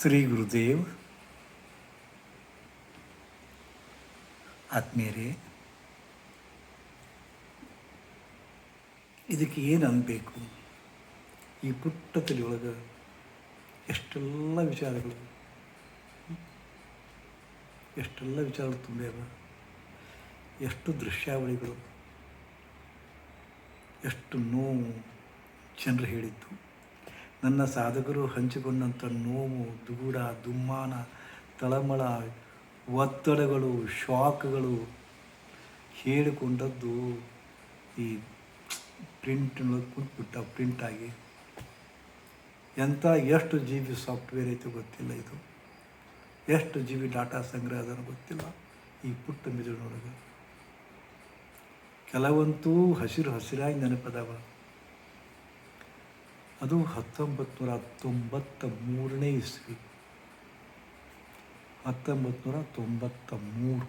ಶ್ರೀ ಗುರುದೇವ್. ಆತ್ಮೀಯರೇ, ಇದಕ್ಕೆ ಏನು ಅನ್ಬೇಕು? ಈ ಪುಟ್ಟ ತಲೆಯೊಳಗೆ ಎಷ್ಟೆಲ್ಲ ವಿಚಾರಗಳು ಎಷ್ಟೆಲ್ಲ ವಿಚಾರಗಳು ತುಂಬ್ಯಾವ? ಎಷ್ಟು ದೃಶ್ಯಾವಳಿಗಳು? ಎಷ್ಟು ನೋವು? ಜನರು ಹೇಳಿದ್ದು. ನನ್ನ ಸಾಧಕರು ಹಂಚಿಕೊಂಡಂಥ ನೋವು ದುಗುಡ ದುಮ್ಮಾನ, ತಳಮಳ, ಒತ್ತಡಗಳು, ಶಾಕ್ಗಳು ಹೇಳಿಕೊಂಡದ್ದು ಈ ಪ್ರಿಂಟ್ನೊಳಗೆ ಕುಂತ್ಬಿಟ್ಟ ಪ್ರಿಂಟಾಗಿ ಎಂಥ, ಎಷ್ಟು ಜಿ ಬಿ ಸಾಫ್ಟ್ವೇರ್ ಐತೆ ಗೊತ್ತಿಲ್ಲ ಇದು. ಎಷ್ಟು ಜಿ ಬಿ ಡಾಟಾ ಸಂಗ್ರಹ ಅದನ್ನು ಗೊತ್ತಿಲ್ಲ. ಈ ಪುಟ್ಟ ಮಿದುಳಿನೊಳಗೆ. ಕೆಲವಂತೂ ಹಸಿರು ಹಸಿರಾಗಿ ನೆನಪದಾವ. ಅದು ಹತ್ತೊಂಬತ್ತು ನೂರ ತೊಂಬತ್ತ ಮೂರನೇ ಇಸ್ವಿ. ಹತ್ತೊಂಬತ್ತು ನೂರ ತೊಂಬತ್ತ ಮೂರು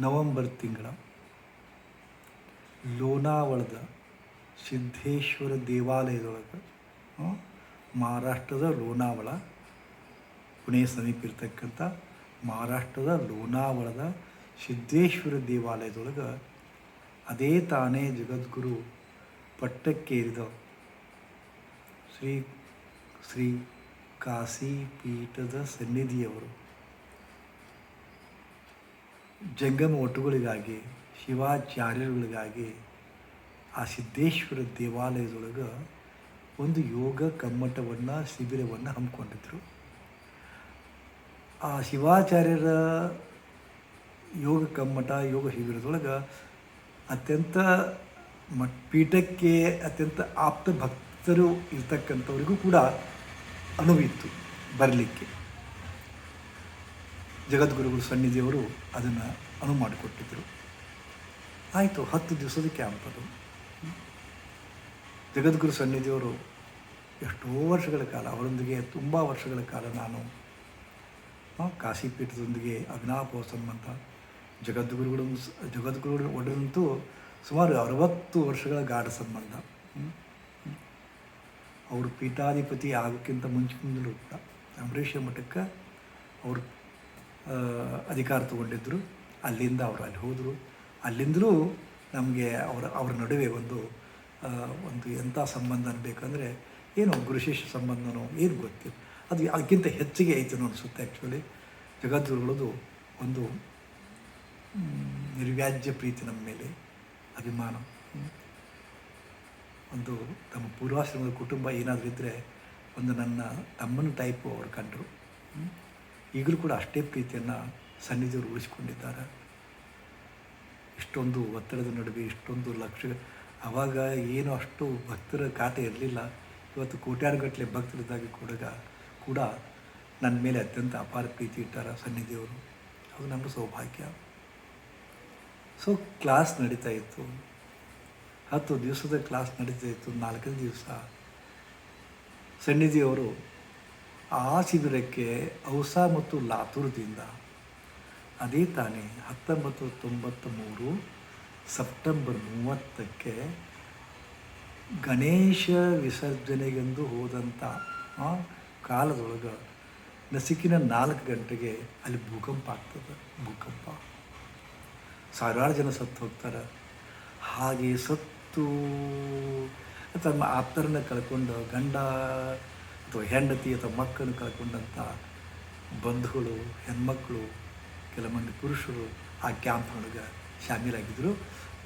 ನವಂಬರ್ ತಿಂಗಳ ಲೋನಾವಳದ ಸಿದ್ಧೇಶ್ವರ ದೇವಾಲಯದೊಳಗೆ ಮಹಾರಾಷ್ಟ್ರದ ಲೋನಾವಳ, ಪುಣೆ ಸಮೀಪ ಇರ್ತಕ್ಕಂಥ ಮಹಾರಾಷ್ಟ್ರದ ಲೋನಾವಳದ ಸಿದ್ದೇಶ್ವರ ದೇವಾಲಯದೊಳಗೆ ಅದೇ ತಾನೇ ಜಗದ್ಗುರು ಪಟ್ಟಕ್ಕೇರಿದ. ಶ್ರೀ ಶ್ರೀ ಕಾಶಿ ಪೀಠದ ಸನ್ನಿಧಿಯವರು. ಜಂಗಮ ಒಟ್ಟುಗಳಿಗಾಗಿ, ಶಿವಾಚಾರ್ಯರುಗಳಿಗಾಗಿ ಆ ಸಿದ್ದೇಶ್ವರ ದೇವಾಲಯದೊಳಗೆ ಒಂದು ಯೋಗ ಕಮ್ಮಟವನ್ನು, ಶಿಬಿರವನ್ನು ಹಮ್ಮಿಕೊಂಡಿದ್ದರು ಆ ಶಿವಾಚಾರ್ಯರ ಯೋಗ ಕಮ್ಮಟ, ಯೋಗ ಶಿಬಿರದೊಳಗೆ ಅತ್ಯಂತ ಪೀಠಕ್ಕೆ ಅತ್ಯಂತ ಆಪ್ತ ಭಕ್ತರು ಇರ್ತಕ್ಕಂಥವ್ರಿಗೂ ಕೂಡ ಅನುವಿತ್ತು ಬರಲಿಕ್ಕೆ. ಜಗದ್ಗುರುಗಳು ಸನ್ನಿಧಿಯವರು ಅದನ್ನು ಅನುವು ಮಾಡಿಕೊಟ್ಟಿದ್ದರು ಆಯಿತು, ಹತ್ತು ದಿವಸದ ಕ್ಯಾಂಪ್ ಅದು. ಜಗದ್ಗುರು ಸನ್ನಿಧಿಯವರು ಎಷ್ಟೋ ವರ್ಷಗಳ ಕಾಲ, ಅವರೊಂದಿಗೆ ತುಂಬ ವರ್ಷಗಳ ಕಾಲ ನಾನು ಕಾಶಿಪೀಠದೊಂದಿಗೆ ಅವಿನಾಭಾವ ಸಂಬಂಧ ಜಗದ್ಗುರುಗಳು ಜಗದ್ಗುರುಗಳು ಒಡನಂತೂ ಸುಮಾರು ಅರವತ್ತು ವರ್ಷಗಳ ಗಾಢ ಸಂಬಂಧ. ಅವರು ಪೀಠಾಧಿಪತಿ ಆಗೋಕ್ಕಿಂತ ಮುಂಚಿನಿಂದಲೂ ಕೂಡ ಅಂಬರೀಷ ಮಠಕ್ಕೆ ಅವರು ಅಧಿಕಾರ ತಗೊಂಡಿದ್ದರು ಅಲ್ಲಿಂದ ಅವರು ಅಲ್ಲಿ ಹೋದರು. ಅಲ್ಲಿಂದಲೂ ನಮಗೆ ಅವರ ಅವರ ನಡುವೆ ಒಂದು ಒಂದು ಎಂಥ ಸಂಬಂಧ ಅನ್ಬೇಕಂದ್ರೆ ಏನು ಗುರುಶೇಷ ಸಂಬಂಧನೋ ಏನು ಗೊತ್ತಿಲ್ಲ. ಅದು ಅದಕ್ಕಿಂತ ಹೆಚ್ಚಿಗೆ ಐತೆ ಅನಿಸುತ್ತೆ ಆ್ಯಕ್ಚುಲಿ ಜಗದ್ಗುರುಗಳದು ಒಂದು ನಿರ್ವ್ಯಾಜ್ಯ ಪ್ರೀತಿ ನಮ್ಮ ಮೇಲೆ, ಅಭಿಮಾನ. ಒಂದು ತಮ್ಮ ಪೂರ್ವಾಶ್ರಮದ ಕುಟುಂಬ ಏನಾದರೂ ಇದ್ದರೆ ಒಂದು ನನ್ನ ತಮ್ಮನ ಟೈಪು ಅವರು ಕಂಡರು. ಈಗಲೂ ಕೂಡ ಅಷ್ಟೇ ಪ್ರೀತಿಯನ್ನು ಸನ್ನಿಧಿಯವರು ಉಳಿಸಿಕೊಂಡಿದ್ದಾರೆ. ಇಷ್ಟೊಂದು ಒತ್ತಡದ ನಡುವೆ, ಇಷ್ಟೊಂದು ಲಕ್ಷ ಆವಾಗ ಏನು ಅಷ್ಟು ಭಕ್ತರ ಖಾತೆ ಇರಲಿಲ್ಲ. ಇವತ್ತು ಕೋಟ್ಯಾನುಗಟ್ಟಲೆ ಭಕ್ತರಿದ್ದಾಗ ಕೂಡ ಕೂಡ ನನ್ನ ಮೇಲೆ ಅತ್ಯಂತ ಅಪಾರ ಪ್ರೀತಿ ಇಟ್ಟಾರ ಸನ್ನಿಧಿಯವರು. ಅದು ನಮ್ಮ ಸೌಭಾಗ್ಯ. ಸೊ ಕ್ಲಾಸ್ ನಡೀತಾ ಇತ್ತು. ಹತ್ತು ದಿವಸದ ಕ್ಲಾಸ್ ನಡೀತಾ ಇತ್ತು ನಾಲ್ಕನೇ ದಿವಸ. ಸನ್ನಿಧಿಯವರು ಆ ಶಿಬಿರಕ್ಕೆ ಔಸಾ ಮತ್ತು ಲಾತೂರದಿಂದ ಅದೇ ತಾನೇ ಹತ್ತೊಂಬತ್ತು ತೊಂಬತ್ತ ಮೂರು ಸೆಪ್ಟೆಂಬರ್ ಮೂವತ್ತಕ್ಕೆ ಗಣೇಶ ವಿಸರ್ಜನೆಗೆಂದು ಹೋದಂಥ ಕಾಲದೊಳಗೆ ನಸಿಕಿನ ನಾಲ್ಕು ಗಂಟೆಗೆ ಅಲ್ಲಿ ಭೂಕಂಪ ಆಗ್ತದೆ, ಭೂಕಂಪ. ಸಾವಿರಾರು ಜನ ಸತ್ತು ಹೋಗ್ತಾರೆ. ಹಾಗೆ ಸತ್ತು ತಮ್ಮ ಆಪ್ತರನ್ನ ಕಳ್ಕೊಂಡು, ಗಂಡ ಅಥವಾ ಹೆಂಡತಿ ಅಥವಾ ಮಕ್ಕಳನ್ನು ಕಳ್ಕೊಂಡಂಥ ಬಂಧುಗಳು, ಹೆಣ್ಮಕ್ಳು ಮಂದಿ ಪುರುಷರು ಆ ಕ್ಯಾಂಪ್ನೊಳಗೆ ಶಾಮೀಲಾಗಿದ್ದರು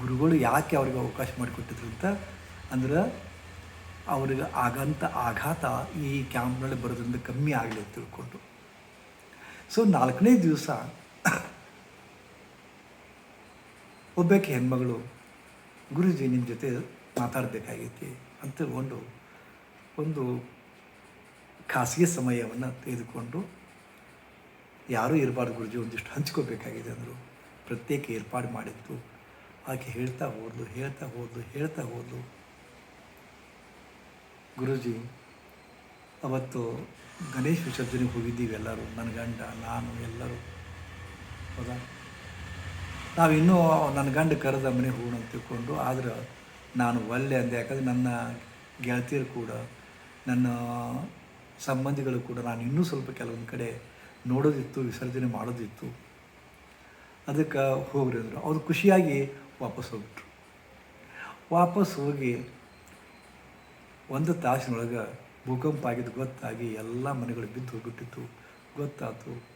ಗುರುಗಳು ಯಾಕೆ ಅವ್ರಿಗೆ ಅವಕಾಶ ಮಾಡಿಕೊಟ್ಟಿದ್ರು ಅಂತ ಅಂದ್ರೆ ಅವ್ರಿಗೆ ಆಗಂಥ ಆಘಾತ ಈ ಕ್ಯಾಂಪ್ನಲ್ಲಿ ಬರೋದ್ರಿಂದ ಕಮ್ಮಿ ಆಗಲಿ ಅಂತ ತಿಳ್ಕೊಂಡು. ಸೊ ನಾಲ್ಕನೇ ದಿವಸ ಒಬ್ಬಾಕೆ ಹೆಣ್ಮಗಳು ಗುರುಜಿ ನಿಮ್ಮ ಜೊತೆ ಮಾತಾಡಬೇಕಾಗೈತಿ ಅಂತ ತಿಳ್ಕೊಂಡು ಒಂದು ಖಾಸಗಿ ಸಮಯವನ್ನು ತೆಗೆದುಕೊಂಡು ಯಾರೂ ಇರಬಾರ್ದು ಗುರುಜಿ, ಒಂದಿಷ್ಟು ಹಂಚ್ಕೋಬೇಕಾಗಿದೆ ಅಂದರು. ಪ್ರತ್ಯೇಕ ಏರ್ಪಾಡು ಮಾಡಿತ್ತು. ಆಕೆ ಹೇಳ್ತಾ ಹೋದ್ಲು ಹೇಳ್ತಾ ಹೋದ್ಲು ಹೇಳ್ತಾ ಹೋದ್ಲು. ಗುರುಜಿ, ಅವತ್ತು ಗಣೇಶ್ ವಿಸರ್ಜನೆಗೆ ಹೋಗಿದ್ದೀವಿ ಎಲ್ಲರೂ, ನನ್ನ ಗಂಡ, ನಾನು ಎಲ್ಲರೂ. ಹೌದಾ? ನಾವಿನ್ನೂ ನನ್ನ ಗಂಡ ಕರೆದ ಮನೆ ಹೋಗೋಣ ಅಂತ ತಿಳ್ಕೊಂಡು, ಆದ್ರೆ ನಾನು ಒಲ್ಲೆ ಅಂದೆ. ಯಾಕಂದರೆ ನನ್ನ ಗೆಳತಿಯರು ಕೂಡ, ನನ್ನ ಸಂಬಂಧಿಗಳು ಕೂಡ ನಾನು ಇನ್ನೂ ಸ್ವಲ್ಪ ಕೆಲವೊಂದು ಕಡೆ ನೋಡೋದಿತ್ತು, ವಿಸರ್ಜನೆ ಮಾಡೋದಿತ್ತು. ಅದಕ್ಕೆ ಹೋಗ್ರಿ ಅಂದರು. ಅವ್ರು ಖುಷಿಯಾಗಿ ವಾಪಸ್ ಹೋಗ್ಬಿಟ್ರು. ವಾಪಸ್ ಹೋಗಿ ಒಂದು ತಾಸಿನೊಳಗೆ ಭೂಕಂಪ ಆಗಿದ್ದು ಗೊತ್ತಾಗಿ ಎಲ್ಲ ಮನೆಗಳು ಬಿದ್ದು ಹೋಗ್ಬಿಟ್ಟಿತ್ತು. ಗೊತ್ತಾಯ್ತು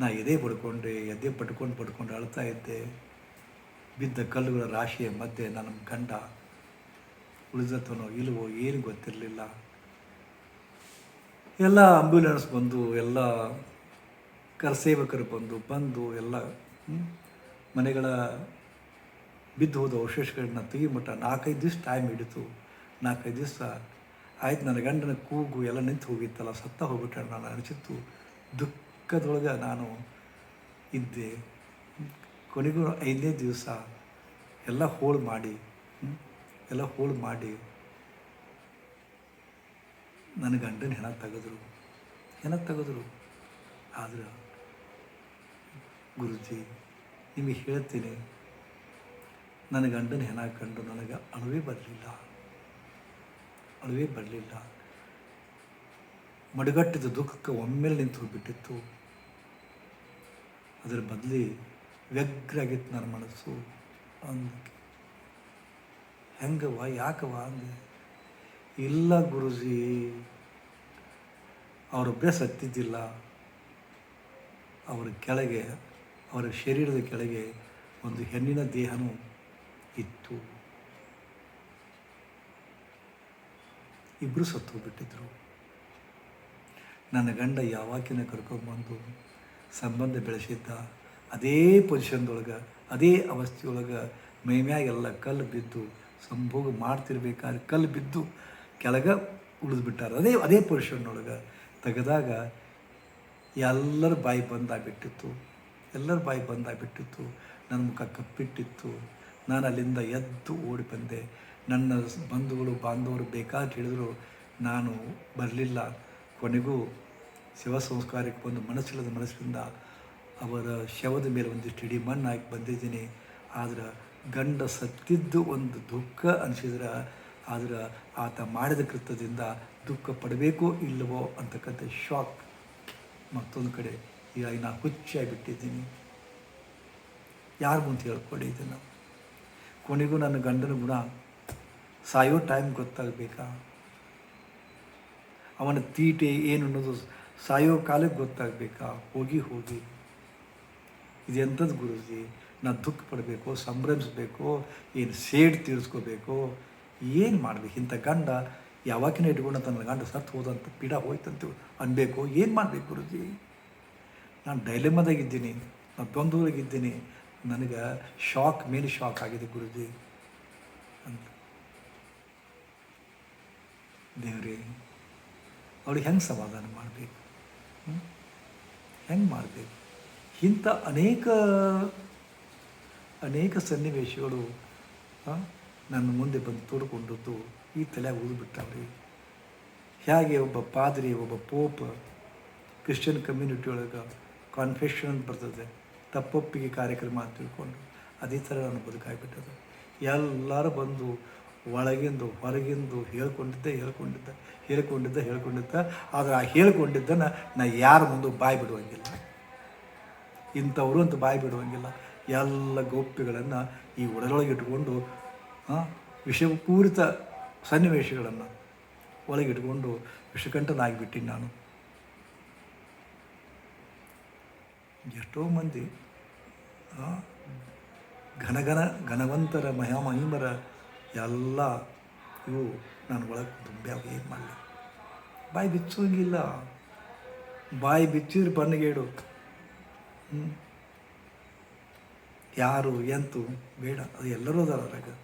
ನಾ ಎದೆ ಪಡ್ಕೊಂಡೆ, ಎದೆ ಪಟ್ಕೊಂಡು ಪಡ್ಕೊಂಡು ಅಳ್ತಾ ಇದ್ದೆ. ಬಿದ್ದ ಕಲ್ಲುಗಳ ರಾಶಿಯ ಮಧ್ಯೆ ನನ್ನ ಗಂಡ ಉಳಿದತನೋ ಇಲ್ವೋ ಏನು ಗೊತ್ತಿರಲಿಲ್ಲ. ಎಲ್ಲ ಆಂಬ್ಯುಲೆನ್ಸ್ ಬಂದು, ಎಲ್ಲ ಕರಸೇವಕರು ಬಂದು ಬಂದು ಎಲ್ಲ ಮನೆಗಳ ಬಿದ್ದು ಹೋದ ಅವಶೇಷಗಳನ್ನ ತೆಗಿಮಟ್ಟ ನಾಲ್ಕೈದು ದಿವಸ ಟೈಮ್ ಹಿಡಿತು. ನಾಲ್ಕೈದು ದಿವಸ ಆಯ್ತು. ನನ್ನ ಗಂಡನ ಕೂಗು ಎಲ್ಲ ನಿಂತು ಹೋಗಿತ್ತಲ್ಲ, ಸತ್ತ ಹೋಗ್ಬಿಟ್ಟ ನಾನು ಅನಿಸಿತ್ತು ದುಃಖದೊಳಗೆ ನಾನು ಇದ್ದೆ. ಕೊನೆಗೂ ಐದನೇ ದಿವಸ ಎಲ್ಲ ಹೋಳು ಮಾಡಿ ಎಲ್ಲ ಹೋಳು ಮಾಡಿ ನನ್ನ ಗಂಡನ ಹೆಣ ತೆಗೆದ್ರು. ಹೆಣ ತೆಗೆದ್ರು. ಆದ್ರೆ ಗುರುಜಿ, ನಿಮಗೆ ಹೇಳ್ತೀನಿ, ನನ್ನ ಗಂಡನ ಹೆಣ ಕಂಡು ನನಗೆ ಅಳುವೇ ಬರಲಿಲ್ಲ. ಅಳುವೇ ಬರಲಿಲ್ಲ. ಮಡಗಟ್ಟಿದ ದುಃಖಕ್ಕೆ ಒಮ್ಮೆಲೆ ನಿಂತು ಹೋಗ್ಬಿಟ್ಟಿತ್ತು ಅದರ ಬದಲಿ ವ್ಯಗ್ರಾಗಿತ್ತು ನನ್ನ ಮನಸ್ಸು ಅಂದಕ್ಕೆ. ಹೆಂಗವ ಯಾಕವ ಅಂದೆ, ಇಲ್ಲ ಗುರುಜಿ ಅವರೊಬ್ಬರೇ ಸತ್ತಿದ್ದಿಲ್ಲ ಅವರ ಕೆಳಗೆ, ಅವರ ಶರೀರದ ಕೆಳಗೆ ಒಂದು ಹೆಣ್ಣಿನ ದೇಹನೂ ಇತ್ತು. ಇಬ್ಬರು ಸತ್ತು ಬಿಟ್ಟಿದ್ರು ನನ್ನ ಗಂಡ ಯಾವಾಗಿನ ಕರ್ಕೊಂಬಂದು ಸಂಬಂಧ ಬೆಳೆಸಿದ್ದ ಅದೇ ಪೊಸಿಷನ್ದೊಳಗೆ, ಅದೇ ಅವಸ್ಥೆಯೊಳಗೆ ಮೈಮ್ಯಾಗೆಲ್ಲ ಕಲ್ಲು ಬಿದ್ದು, ಸಂಭೋಗ ಮಾಡ್ತಿರ್ಬೇಕಾದ್ರೆ ಕಲ್ಲು ಬಿದ್ದು ಕೆಳಗೆ ಉಳಿದ್ಬಿಟ್ಟಾರೆ. ಅದೇ ಅದೇ ಪೊಸಿಷನ್ನೊಳಗೆ ತೆಗೆದಾಗ ಎಲ್ಲರ ಬಾಯಿ ಬಂದಾಗಿಬಿಟ್ಟಿತ್ತು. ಎಲ್ಲರ ಬಾಯಿ ಬಂದಾಗಿಬಿಟ್ಟಿತ್ತು. ನನ್ನ ಮುಖ ಕಪ್ಪಿಟ್ಟಿತ್ತು. ನಾನು ಅಲ್ಲಿಂದ ಎದ್ದು ಓಡಿ ಬಂದೆ. ನನ್ನ ಬಂಧುಗಳು, ಬಾಂಧವರು ಬೇಕಾದ್ರೆ ಹೇಳಿದರು, ನಾನು ಬರಲಿಲ್ಲ. ಕೊನೆಗೂ ಶಿವ ಸಂಸ್ಕಾರಕ್ಕೆ ಬಂದು ಮನಸ್ಸಿಲ್ಲದ ಮನಸ್ಸಿನಿಂದ ಅವರ ಶವದ ಮೇಲೆ ಒಂದಿಷ್ಟು ಇಡೀ ಮಣ್ಣು ಹಾಕಿ ಬಂದಿದ್ದೀನಿ. ಆದ್ರೆ ಗಂಡ ಸತ್ತಿದ್ದು ಒಂದು ದುಃಖ ಅನಿಸಿದ್ರೆ, ಆದ್ರೆ ಆತ ಮಾಡಿದ ಕೃತ್ಯದಿಂದ ದುಃಖ ಪಡಬೇಕೋ ಇಲ್ಲವೋ ಅಂತಕ್ಕಂಥ ಶಾಕ್ ಮತ್ತೊಂದು ಕಡೆ ಈಗ ನಾ ಹುಚ್ಚಾಗಿಬಿಟ್ಟಿದ್ದೀನಿ ಯಾರಿಗೂ ಅಂತ ಹೇಳ್ಕೊಳ್ಳಿ ಇದನ್ನು. ಕೊನೆಗೂ ನನ್ನ ಗಂಡನ ಗುಣ ಸಾಯೋ ಟೈಮ್ ಗೊತ್ತಾಗಬೇಕಾ? ಅವನ ತೀಟೆ ಏನು ಅನ್ನೋದು ಸಾಯೋ ಕಾಲಕ್ಕೆ ಗೊತ್ತಾಗಬೇಕಾ? ಹೋಗಿ ಹೋಗಿ. ಇದೆಂಥದ್ದು ಗುರುಜಿ? ನಾನು ದುಃಖ ಪಡಬೇಕು, ಸಂಭ್ರಮಿಸ್ಬೇಕು, ಏನು ಸೇಡ್ ತೀರಿಸ್ಕೋಬೇಕು, ಏನು ಮಾಡಬೇಕು? ಇಂಥ ಗಂಡ ಯಾವಾಗಿನ ಇಟ್ಕೊಂಡು ತನ್ನ ಗಂಡ ಸತ್ತು ಹೋದಂಥ ಪೀಡ ಹೋಯ್ತಂತ ಅನ್ಬೇಕು? ಏನು ಮಾಡಬೇಕು ಗುರುಜಿ? ನಾನು ಡೈಲೆಮದಾಗಿದ್ದೀನಿ ನಾನು ತೊಂದೂರಾಗಿದ್ದೀನಿ ನನಗೆ ಶಾಕ್ ಮೇಲೆ ಶಾಕ್ ಆಗಿದೆ ಗುರುಜಿ. ಅಂತ. ದೇವ್ರಿ, ಅವಳಿಗೆ ಹೆಂಗೆ ಸಮಾಧಾನ ಮಾಡಬೇಕು? ಹೆಂಗೆ ಮಾಡಬೇಕು? ಇಂಥ ಅನೇಕ ಅನೇಕ ಸನ್ನಿವೇಶಗಳು ನನ್ನ ಮುಂದೆ ಬಂದು ತೋಡ್ಕೊಂಡದ್ದು ಈ ತಲೆ ಉಳಿದ್ಬಿಟ್ಟವ್ರಿ ಹೇಗೆ ಒಬ್ಬ ಪಾದ್ರಿ, ಒಬ್ಬ ಪೋಪ್ ಕ್ರಿಶ್ಚಿಯನ್ ಕಮ್ಯುನಿಟಿ ಒಳಗೆ ಕಾನ್ಫೆಷನ್ ಅಂತ ಬರ್ತದೆ, ತಪ್ಪೊಪ್ಪಿಗೆ ಕಾರ್ಯಕ್ರಮ ಅಂತ ತಿಳ್ಕೊಂಡು ಅದೇ ಥರ ನಾನು ಬದುಕಾಗಿಬಿಟ್ಟದ್ದು. ಎಲ್ಲರೂ ಬಂದು ಒಳಗಿಂದು, ಹೊರಗಿಂದು ಹೇಳ್ಕೊಂಡಿದ್ದೆ, ಹೇಳ್ಕೊಂಡಿದ್ದ ಹೇಳ್ಕೊಂಡಿದ್ದ ಹೇಳ್ಕೊಂಡಿದ್ದ. ಆದರೆ ಆ ಹೇಳ್ಕೊಂಡಿದ್ದನ್ನು ನಾ ಯಾರ ಮುಂದೆ ಬಾಯಿ ಬಿಡುವಂಗಿಲ್ಲ. ಇಂಥವರು ಅಂತ ಬಾಯಿ ಬಿಡುವಂಗಿಲ್ಲ. ಎಲ್ಲ ಗೋಪ್ಯಗಳನ್ನು ಈ ಒಡಲೊಳಗೆ ಇಟ್ಕೊಂಡು ವಿಷಪೂರಿತ ಸನ್ನಿವೇಶಗಳನ್ನು ಒಳಗಿಟ್ಕೊಂಡು ವಿಷಕಂಠನಾಗಿಬಿಟ್ಟಿನಿ ನಾನು. ಎಷ್ಟೋ ಮಂದಿ ಘನಘನ ಘನವಂತರ ಮಹಾಮಹಿಮರ ಎಲ್ಲ ಇವು ನಾನು ಒಳಗೆ ತುಂಬ್ಯಾವ ಏನು ಮಾಡಲಿ? ಬಾಯಿ ಬಿಚ್ಚೋಂಗಿಲ್ಲ. ಬಾಯಿ ಬಿಚ್ಚಿದ್ರೆ ಬಣ್ಣಗೇಡು ಯಾರು, ಎಂತು, ಬೇಡ, ಅದು ಎಲ್ಲರೂ ಅದಾರ ಅದ್ರಾಗ.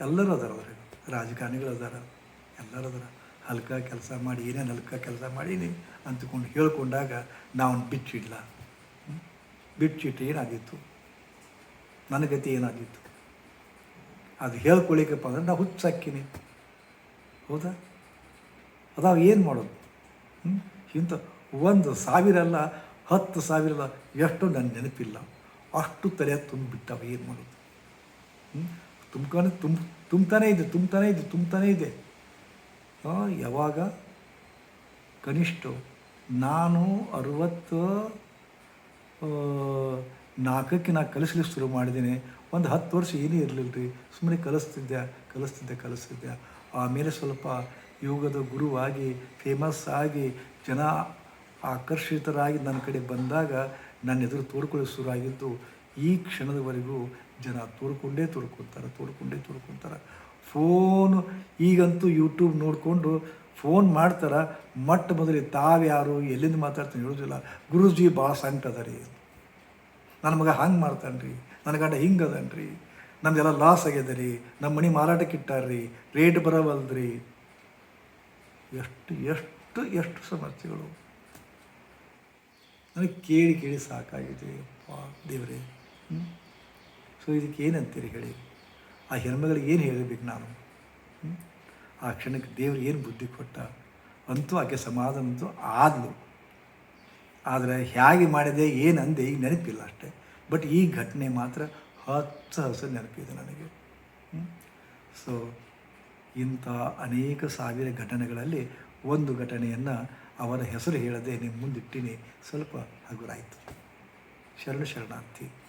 ಎಲ್ಲರೂ ಅದಾರ ಅದ್ರಾಗ. ರಾಜಕಾರಣಿಗಳು ಅದಾರ. ಎಲ್ಲರೂ ಅದಾರ. ಹಲ್ಕ ಕೆಲಸ ಮಾಡಿ, ಏನೇನು ಹಲ್ಕ ಕೆಲಸ ಮಾಡೀನಿ ಅಂತಕೊಂಡು ಹೇಳ್ಕೊಂಡಾಗ ನಾವು ಬಿಚ್ಚಿಡ್ಲ? ಬಿಚ್ಚಿಟ್ಟು ಏನಾಗಿತ್ತು? ನನ್ನ ಗತಿ ಏನಾಗಿತ್ತು? ಅದು ಹೇಳ್ಕೊಳ್ಳಿಕ್ಕಪ್ಪ ಅಂದ್ರೆ ನಾವು ಹುಚ್ಚಾಕಿನಿ ಹೌದಾ? ಅದಾವ ಏನು ಮಾಡೋದು? ಹ್ಞೂ ಇಂಥ ಒಂದು ಸಾವಿರ ಅಲ್ಲ ಹತ್ತು ಸಾವಿರ ಅಲ್ಲ ಎಷ್ಟು ನನ್ನ ನೆನಪಿಲ್ಲ. ಅಷ್ಟು ತಲೆ ತುಂಬಿಬಿಟ್ಟವ, ಏನು ಮಾಡೋದು? ಹ್ಞೂ ತುಂಬ್ಕೊಂಡು ತುಂಬ, ತುಂಬ್ತಾನೇ ಇದೆ ತುಂಬ್ತಾನೇ ಇದೆ ತುಂಬ್ತಾನೇ ಇದೆ. ಯಾವಾಗ? ಕನಿಷ್ಠ ನಾನು ಅರುವತ್ತು ನಾಲ್ಕಕ್ಕೆ ನಾನು ಕಲಿಸ್ಲಿಕ್ಕೆ ಶುರು ಮಾಡಿದ್ದೀನಿ. ಒಂದು ಹತ್ತು ವರ್ಷ ಏನೂ ಇರಲಿಲ್ಲ ರೀ ಸುಮ್ಮನೆ ಕಲಿಸ್ತಿದ್ದೆ ಕಲಿಸ್ತಿದ್ದೆ ಕಲಿಸ್ತಿದ್ದೆ. ಆಮೇಲೆ ಸ್ವಲ್ಪ ಯೋಗದ ಗುರುವಾಗಿ ಫೇಮಸ್ ಆಗಿ, ಜನ ಆಕರ್ಷಿತರಾಗಿ ನನ್ನ ಕಡೆ ಬಂದಾಗ ನನ್ನ ಎದುರು ತೋಡ್ಕೊಳ್ಳೋ ಶುರು ಆಗಿದ್ದು ಈ ಕ್ಷಣದವರೆಗೂ ಜನ ತೋಡ್ಕೊಂಡೇ ತೋಡ್ಕೊತಾರೆ ತೋಡ್ಕೊಂಡೇ ತೋಡ್ಕೊತಾರೆ ಫೋನು, ಈಗಂತೂ ಯೂಟ್ಯೂಬ್ ನೋಡಿಕೊಂಡು ಫೋನ್ ಮಾಡ್ತಾರೆ, ಮೊಟ್ಟ ಮೊದಲು ತಾವ್ಯಾರು ಎಲ್ಲಿಂದ ಮಾತಾಡ್ತೀನಿ ಹೇಳೋದಿಲ್ಲ. ಗುರುಜಿ ಭಾಳ ಸಂಕಟ ಅದ ರೀ ನನ್ನ ಮಗ ಹಂಗೆ ಮಾಡ್ತಾನೆ ರೀ ನನ್ನ ಗಂಡ ಹಿಂಗೆ ಅದನ್ರಿ ನಮ್ದೆಲ್ಲ ಲಾಸ್ ಆಗ್ಯದ ನಮ್ಮ ಮನೆ ಮಾರಾಟಕ್ಕೆ ಇಟ್ಟಾರ್ರಿ. ರೇಟ್ ಬರವಲ್ದ್ರಿ. ಎಷ್ಟು ಎಷ್ಟು ಎಷ್ಟು ಸಮಸ್ಯೆಗಳು. ನನಗೆ ಕೇಳಿ ಕೇಳಿ ಸಾಕಾಗಿದೆ. ಅಪ್ಪ, ದೇವರೇ. ಸೊ ಇದಕ್ಕೆ ಏನಂತೀರಿ ಹೇಳಿ? ಆ ಹೆಣ್ಮಗಳಿಗೆ ಏನು ಹೇಳಬೇಕು ನಾನು? ಆ ಕ್ಷಣಕ್ಕೆ ದೇವ್ರು ಏನು ಬುದ್ಧಿ ಕೊಟ್ಟ? ಅಂತೂ ಆಕೆ ಸಮಾಧಾನ ಅಂತೂ ಆದಲು. ಆದರೆ ಹೇಗೆ ಮಾಡಿದೆ ಏನು ಅಂದೆ ಈಗ ನೆನಪಿಲ್ಲ ಅಷ್ಟೇ. ಬಟ್ ಈ ಘಟನೆ ಮಾತ್ರ ಹಚ್ಚ ಹಸ ನೆನಪಿದೆ ನನಗೆ. ಸೊ ಇಂಥ ಅನೇಕ ಸಾವಿರ ಘಟನೆಗಳಲ್ಲಿ ಒಂದು ಘಟನೆಯನ್ನು ಅವರ ಹೆಸರು ಹೇಳದೆ ನಿಮ್ಮ ಮುಂದಿಟ್ಟಿನಿ. ಸ್ವಲ್ಪ ಹಗುರಾಯಿತು. ಶರಣ ಶರಣಾರ್ಥಿ.